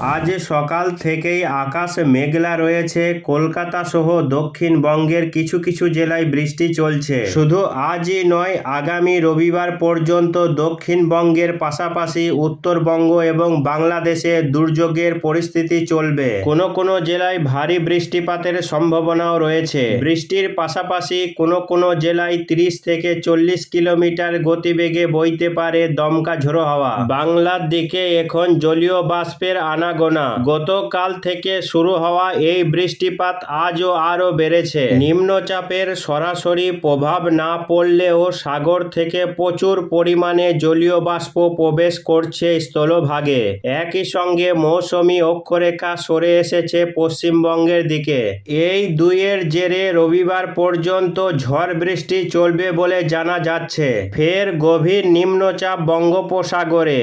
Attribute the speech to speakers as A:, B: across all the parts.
A: আজ সকাল থেকেই আকাশ মেঘলা রয়েছে। কলকাতা সহ দক্ষিণবঙ্গের কিছু কিছু জেলায় বৃষ্টি চলছে। শুধু আজই নয়, আগামী রবিবার পর্যন্ত দক্ষিণবঙ্গের পাশাপাশি উত্তরবঙ্গ এবং বাংলাদেশে দুর্যোগের পরিস্থিতি চলবে। কোনো কোনো জেলায় ভারী বৃষ্টিপাতের সম্ভাবনাও রয়েছে। বৃষ্টির পাশাপাশি কোনো কোনো জেলায় তিরিশ থেকে চল্লিশ কিলোমিটার গতিবেগে বইতে পারে দমকা ঝোড়ো হাওয়া। বাংলার দিকে এখন জলীয় বাষ্পের আনাগোনা গতকাল থেকে শুরু হওয়া এই বৃষ্টিপাত আজও আরও বেড়েছে। নিম্নচাপের সরাসরি প্রভাব না পড়লেও সাগর থেকে প্রচুর পরিমাণে জলীয় বাষ্প প্রবেশ করছে স্থলভাগে। একই সঙ্গে মৌসুমি অক্ষরেখা সরে এসেছে পশ্চিমবঙ্গের দিকে। এই দুইয়ের জেরে রবিবার পর্যন্ত ঝড় বৃষ্টি চলবে বলে জানা যাচ্ছে। ফের গভীর নিম্নচাপ বঙ্গোপসাগরে।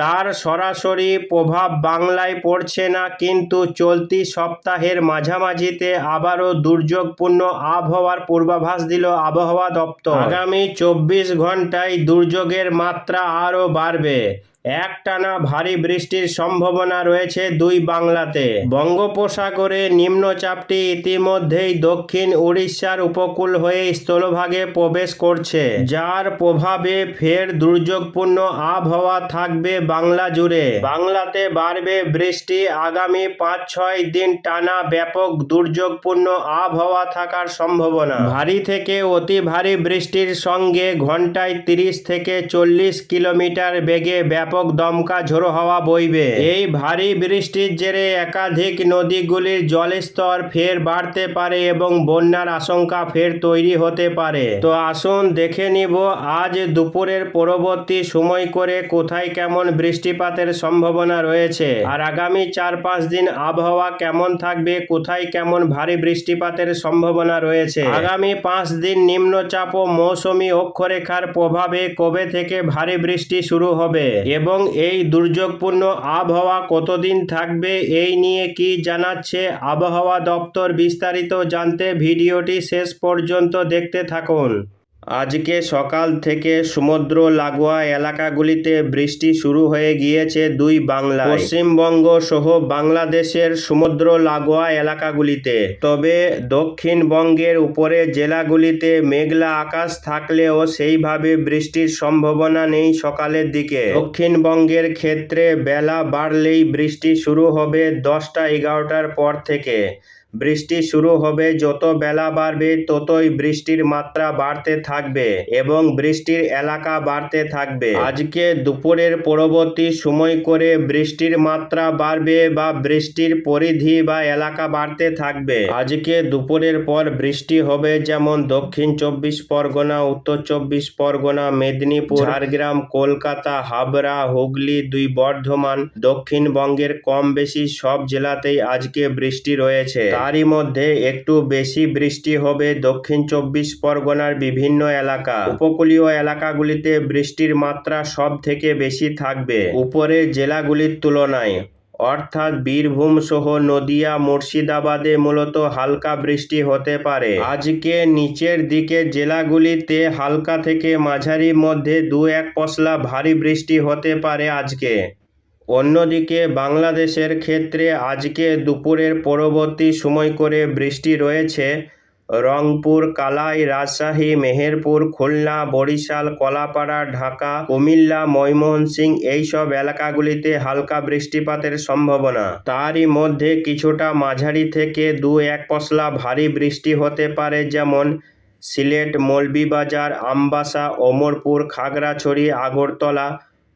A: তার সরাসরি প্রভাব বাংলায় পড়ছে না, কিন্তু চলতি সপ্তাহের মাঝামাঝিতে আবারও দুর্যোগপূর্ণ আবহাওয়ার পূর্বাভাস দিল আবহাওয়া দপ্তর। আগামী চব্বিশ ঘন্টায় দুর্যোগের মাত্রা আরও বাড়বে। একটানা ভারী বৃষ্টির সম্ভাবনা রয়েছে দুই বাংলাতে। বঙ্গোপসাগরে নিম্নচাপটি ইতিমধ্যেই দক্ষিণ উড়িষ্যার উপকূল হয়ে স্থলভাগে প্রবেশ করছে, যার প্রভাবে ফের দুর্যোগপূর্ণ আবহাওয়া থাকবে বাংলা জুড়ে। বাংলাতে বাড়বে বৃষ্টি আগামী পাঁচ ছয় দিন টানা ব্যাপক দুর্যোগপূর্ণ আবহাওয়া থাকার সম্ভাবনা। ভারী থেকে অতি ভারী বৃষ্টির সঙ্গে ঘন্টায় তিরিশ থেকে চল্লিশ কিলোমিটার বেগে ব্যাপক দমকা ঝোড়ো হাওয়া বইবে। এই ভারী বৃষ্টির জেরে একাধিক নদীগুলির জলস্তর ফের বাড়তে পারে এবং বন্যার আশঙ্কা ফের তৈরি হতে পারে। তো আসুন দেখে নিব, আজ দুপুরের পরবর্তী সময় করে কোথায় কেমন বৃষ্টিপাতের সম্ভাবনা রয়েছে? আর আগামী চার পাঁচ দিন আবহাওয়া কেমন থাকবে? কোথায় কেমন ভারী বৃষ্টিপাতের সম্ভাবনা রয়েছে? আগামী পাঁচ দিন নিম্নচাপ ও মৌসুমি অক্ষরেখার প্রভাবে কবে থেকে ভারী বৃষ্টি শুরু হবে? এবং এই দুর্যোগপূর্ণ আবহাওয়া কতদিন থাকবে এই নিয়ে কি জানাচ্ছে আবহাওয়া দপ্তর বিস্তারিত জানতে ভিডিওটি শেষ পর্যন্ত দেখতে থাকুন। আজকে সকাল থেকে সমুদ্র লাগোয়া এলাকাগুলিতে বৃষ্টি শুরু হয়ে গিয়েছে দুই বাংলা পশ্চিমবঙ্গ সহ বাংলাদেশের সমুদ্র লাগোয়া এলাকাগুলিতে। তবে দক্ষিণবঙ্গের উপরে জেলাগুলিতে মেঘলা আকাশ থাকলেও সেইভাবে বৃষ্টির সম্ভাবনা নেই সকালের দিকে। দক্ষিণবঙ্গের ক্ষেত্রে বেলা বাড়লেই বৃষ্টি শুরু হবে দশটা এগারোটার পর থেকে। বৃষ্টি শুরু হবে, যত বেলা বাড়বে ততই বৃষ্টির মাত্রা বাড়তে থাকবে এবং বৃষ্টির এলাকা বাড়তে থাকবে। আজকে দুপুরের পরবর্তী সময় করে বৃষ্টির মাত্রা বাড়বে বা বৃষ্টির পরিধি বা এলাকা বাড়তে থাকবে। আজকে দুপুরের পর বৃষ্টি হবে যেমন দক্ষিণ চব্বিশ পরগনা, উত্তর চব্বিশ পরগনা, মেদিনীপুর, ঝাড়গ্রাম, কলকাতা, হাবড়া, হুগলি দুই বর্ধমান, দক্ষিণবঙ্গের কম বেশি সব জেলাতেই আজকে বৃষ্টি রয়েছে। তারই মধ্যে একটু বেশি বৃষ্টি হবে দক্ষিণ চব্বিশ পরগনার বিভিন্ন এলাকা। উপকূলীয় এলাকাগুলিতে বৃষ্টির মাত্রা সব থেকে বেশি থাকবে উপরে জেলাগুলির তুলনায়। অর্থাৎ বীরভূম সহ নদিয়া, মুর্শিদাবাদে মূলত হালকা বৃষ্টি হতে পারে। আজকে নিচের দিকে জেলাগুলিতে হালকা থেকে মাঝারি মধ্যে দু এক পশলা ভারী বৃষ্টি হতে পারে আজকে। অন্যদিকে বাংলাদেশের ক্ষেত্রে আজকে দুপুরের পরবর্তী সময় করে বৃষ্টি রয়েছে। রংপুর, কালাই, রাজশাহী, মেহেরপুর, খুলনা, বরিশাল, কলাপাড়া, ঢাকা, কুমিল্লা, ময়মনসিংহ এইসব এলাকাগুলিতে হালকা বৃষ্টিপাতের সম্ভাবনা। তারই মধ্যে কিছুটা মাঝারি থেকে দু এক পশলা ভারী বৃষ্টি হতে পারে, যেমন সিলেট, মৌলভীবাজার, আমবাসা, ওমরপুর, খাগড়াছড়ি, আগরতলা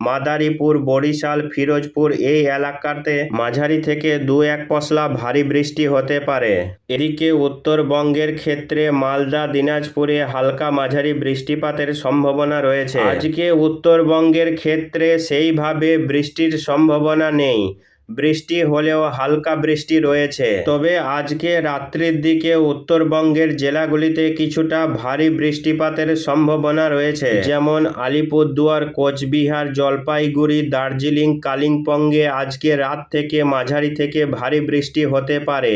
A: মাদারীপুর, বরিশাল, ফিরোজপুর এই এলাকাতে মাঝারি থেকে দু এক পশলা ভারী বৃষ্টি হতে পারে। এদিকে উত্তরবঙ্গের ক্ষেত্রে মালদা, দিনাজপুরে হালকা মাঝারি বৃষ্টিপাতের সম্ভাবনা রয়েছে। আজকে উত্তরবঙ্গের ক্ষেত্রে সেইভাবে বৃষ্টির সম্ভাবনা নেই। বৃষ্টি হলেও হালকা বৃষ্টি রয়েছে। তবে আজকে রাত্রির দিকে উত্তরবঙ্গের জেলাগুলিতে কিছুটা ভারী বৃষ্টিপাতের সম্ভাবনা রয়েছে। যেমন আলিপুরদুয়ার, কোচবিহার, জলপাইগুড়ি, দার্জিলিং, কালিম্পংয়ে আজকে রাত থেকে মাঝারি থেকে ভারী বৃষ্টি হতে পারে।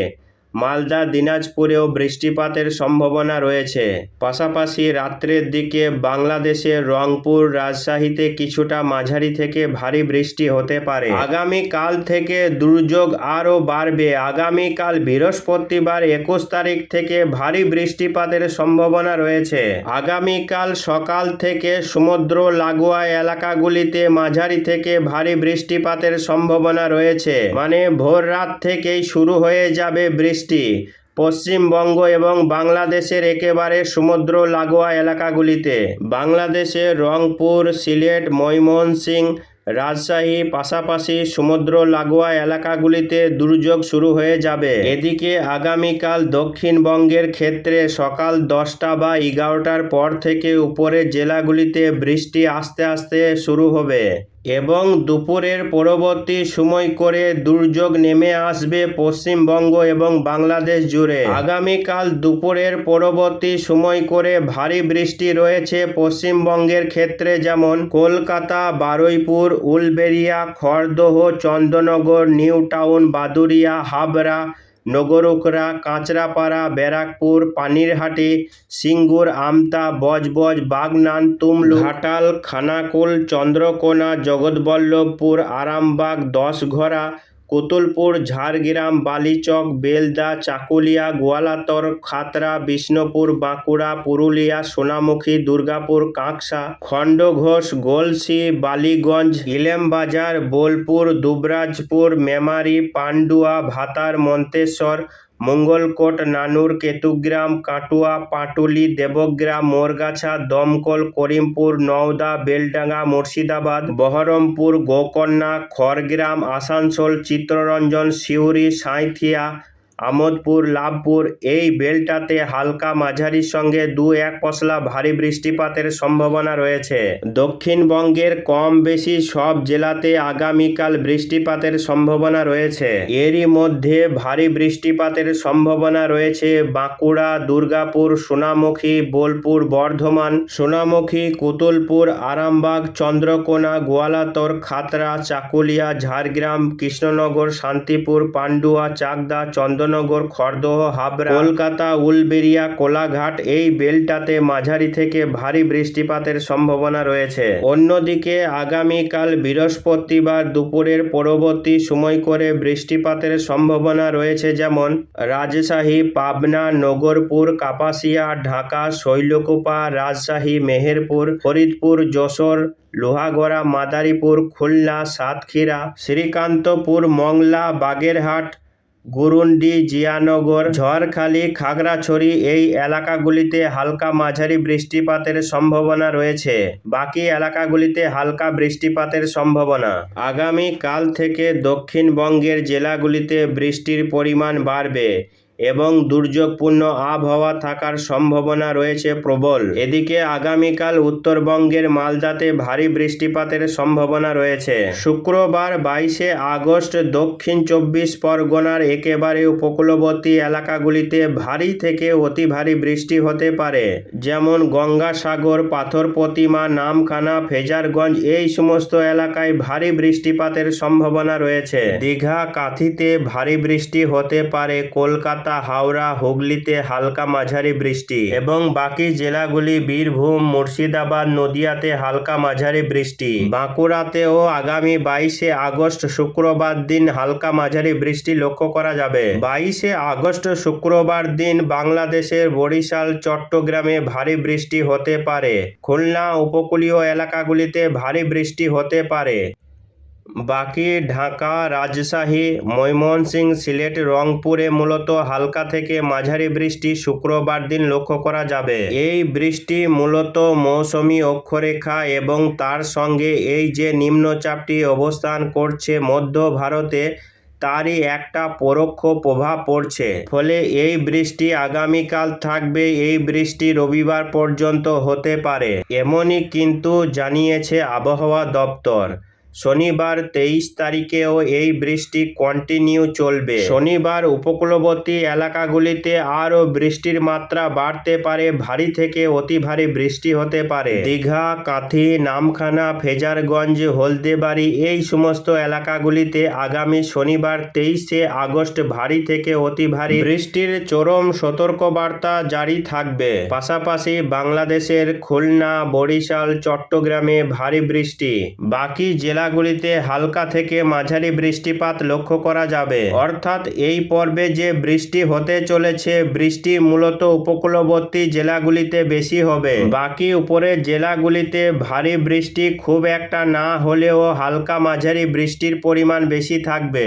A: মালদা, দিনাজপুরেও বৃষ্টিপাতের সম্ভাবনা রয়েছে। পাশাপাশি রাত্রের দিকে বাংলাদেশে রংপুর রাজশাহীতে কিছুটা মাঝারি থেকে ভারী বৃষ্টি হতে পারে। আগামী কাল থেকে দুর্যোগ আরও বাড়বে। আগামীকাল বৃহস্পতিবার একুশ তারিখ থেকে ভারী বৃষ্টিপাতের সম্ভাবনা রয়েছে। আগামীকাল সকাল থেকে সমুদ্র লাগোয়া এলাকাগুলিতে মাঝারি থেকে ভারী বৃষ্টিপাতের সম্ভাবনা রয়েছে। মানে ভোর রাত থেকেই শুরু হয়ে যাবে বৃষ্টি। পশ্চিমবঙ্গ এবং বাংলাদেশের একেবারে সমুদ্র লাগোয়া এলাকাগুলিতে। বাংলাদেশের রংপুর, সিলেট ময়মনসিংহ রাজশাহী পাশাপাশি সমুদ্র লাগোয়া এলাকাগুলিতে দুর্যোগ শুরু হয়ে যাবে। এদিকে আগামীকাল দক্ষিণবঙ্গের ক্ষেত্রে সকাল দশটা বা এগারোটার পর থেকে উপরের জেলাগুলিতে বৃষ্টি আস্তে আস্তে শুরু হবে। এবং দুপুরের পরবর্তী সময় করে দুর্যোগ নেমে আসবে পশ্চিমবঙ্গ এবং বাংলাদেশ জুড়ে। আগামীকাল দুপুরের পরবর্তী সময় করে ভারী বৃষ্টি রয়েছে পশ্চিমবঙ্গের ক্ষেত্রে যেমন কলকাতা, বারুইপুর উলবেরিয়া খড়দহ চন্দ্রনগর নিউ টাউন বাদুরিয়া হাবড়া নগরুকরা, কাঁচরাপাড়া, ব্যারাকপুর, পানিরহাটি, সিঙ্গুর, আমতা, বজবজ, বাগনান তুমলু ঘাটাল, খানাকুল, চন্দ্রকোনা, জগৎবল্লভপুর, আরামবাগ, দশঘরা কুতুলপুর, ঝাড়গ্রাম, বালিচক, বেলদা, চাকুলিয়া, গোয়ালাতর, খাতরা, বিষ্ণুপুর, বাঁকুড়া, পুরুলিয়া, সোনামুখী, দুর্গাপুর, কাঁকসা, খণ্ডঘোষ, গোলসি, বালিগঞ্জ, ইলেমবাজার, বোলপুর, দুবরাজপুর, মেমারি, পান্ডুয়া, ভাতার, মন্তেশ্বর মঙ্গলকোট, নানুর, কেতুগ্রাম, কাটুয়া, পাটুলি, দেবগ্রাম, মোরগাছা, দমকল, করিমপুর, নওদা, বেলডাঙ্গা, মুর্শিদাবাদ, বহরমপুর, গোকর্ণা, খড়গ্রাম, আসানসোল, চিত্তরঞ্জন, সিউড়ি, সাঁইথিয়া আমোদপুর, লাভপুর এই বেলটাতে হালকা মাঝারির সঙ্গে দু এক পশলা ভারী বৃষ্টিপাতের সম্ভাবনা রয়েছে। দক্ষিণবঙ্গের কম বেশি সব জেলাতে আগামীকাল বৃষ্টিপাতের সম্ভাবনা রয়েছে। এরই মধ্যে ভারী বৃষ্টিপাতের সম্ভাবনা রয়েছে বাঁকুড়া, দুর্গাপুর, সোনামুখী, বোলপুর, বর্ধমান, সোনামুখী, কুতুলপুর, আরামবাগ, চন্দ্রকোনা, গোয়ালাতর খাতড়া চাকুলিয়া, ঝাড়গ্রাম, কৃষ্ণনগর, শান্তিপুর, পান্ডুয়া, চাকদা চন্দননগর খড়দহ, হাবড়া, কলকাতা উলবেরিয়া কোলাঘাট এই বেলটাতে মাঝারি থেকে ভারী বৃষ্টিপাতের সম্ভাবনা রয়েছে। অন্যদিকে আগামীকাল বৃহস্পতিবার দুপুরের পরবর্তী সময় করে বৃষ্টিপাতের সম্ভাবনা রয়েছে যেমন রাজশাহী, পাবনা, নগরপুর, কাপাসিয়া, ঢাকা, শৈলকুপা, রাজশাহী, মেহেরপুর, ফরিদপুর, যশোর, লোহাগড়া, মাদারীপুর, খুলনা, সাতক্ষীরা, শ্রীকান্তপুর, মংলা, বাগেরহাট গুরুন্ডি, জিয়ানগর, ঝড়খালি, খাগড়াছড়ি এই এলাকাগুলিতে হালকা মাঝারি বৃষ্টিপাতের সম্ভাবনা রয়েছে। বাকি এলাকাগুলিতে হালকা বৃষ্টিপাতের সম্ভাবনা। আগামী কাল থেকে দক্ষিণবঙ্গের জেলাগুলিতে বৃষ্টির পরিমাণ বাড়বে। এবং দুর্যোগপূর্ণ আবহাওয়া থাকার সম্ভাবনা রয়েছে প্রবল। এদিকে আগামীকাল উত্তরবঙ্গের মালদাতে ভারী বৃষ্টিপাতের সম্ভাবনা রয়েছে। শুক্রবার বাইশে আগস্ট দক্ষিণ চব্বিশ পরগনার একেবারে উপকূলবর্তী এলাকাগুলিতে ভারী থেকে অতি ভারী বৃষ্টি হতে পারে, যেমন গঙ্গাসাগর পাথর প্রতিমা নামখানা, ফেজারগঞ্জ এই সমস্ত এলাকায় ভারী বৃষ্টিপাতের সম্ভাবনা রয়েছে। দীঘা, কাথিতে ভারী বৃষ্টি হতে পারে, কলকাতা হাওড়া, হুগলিতে হালকা মাঝারি বৃষ্টি এবং বাকি জেলাগুলি বীরভূম, মুর্শিদাবাদ, নদিয়াতে হালকা মাঝারি বৃষ্টি। বাঁকুড়াতেও আগামী বাইশে আগস্ট শুক্রবার দিন হালকা মাঝারি বৃষ্টি লক্ষ্য করা যাবে। বাইশে আগস্ট শুক্রবার দিন বাংলাদেশের বরিশাল, চট্টগ্রামে ভারী বৃষ্টি হতে পারে। খুলনা উপকূলীয় এলাকাগুলিতে ভারী বৃষ্টি হতে পারে। বাকি ঢাকা রাজশাহী, ময়মনসিংহ, সিলেট, রংপুরে মূলত হালকা থেকে মাঝারি বৃষ্টি শুক্রবার দিন লক্ষ্য করা যাবে। এই বৃষ্টি মূলত মৌসুমি অক্ষরেখা এবং তার সঙ্গে এই যে নিম্নচাপটি অবস্থান করছে মধ্য ভারতে, তারই একটা পরোক্ষ প্রভাব পড়ছে। ফলে এই বৃষ্টি আগামীকাল থাকবে, এই বৃষ্টি রবিবার পর্যন্ত হতে পারে, এমনই কিন্তু জানিয়েছে আবহাওয়া দপ্তর। শনিবার তেইশ তারিখেও এই বৃষ্টি কন্টিনিউ চলবে। শনিবার উপকূলবর্তী এলাকাগুলিতে আরও বৃষ্টির মাত্রা বাড়তে পারে, ভারী থেকে অতি ভারী বৃষ্টি হতে পারে। দীঘা, কাঁথি, নামখানা, ফেজারগঞ্জ, হলদেবাড়ি এই সমস্ত এলাকাগুলিতে আগামী শনিবার তেইশে আগস্ট ভারী থেকে অতি ভারী বৃষ্টির চরম সতর্কবার্তা জারি থাকবে। পাশাপাশি বাংলাদেশের খুলনা, বরিশাল, চট্টগ্রামে ভারী বৃষ্টি। বাকি জেলাগুলিতে হালকা থেকে মাঝারি বৃষ্টিপাত লক্ষ্য করা যাবে। অর্থাৎ এই পর্বে যে বৃষ্টি হতে চলেছে, বৃষ্টি মূলত উপকূলবর্তী জেলাগুলিতে বেশি হবে। বাকি উপরের জেলাগুলিতে ভারী বৃষ্টি খুব একটা না হলেও হালকা মাঝারি বৃষ্টির পরিমাণ বেশি থাকবে।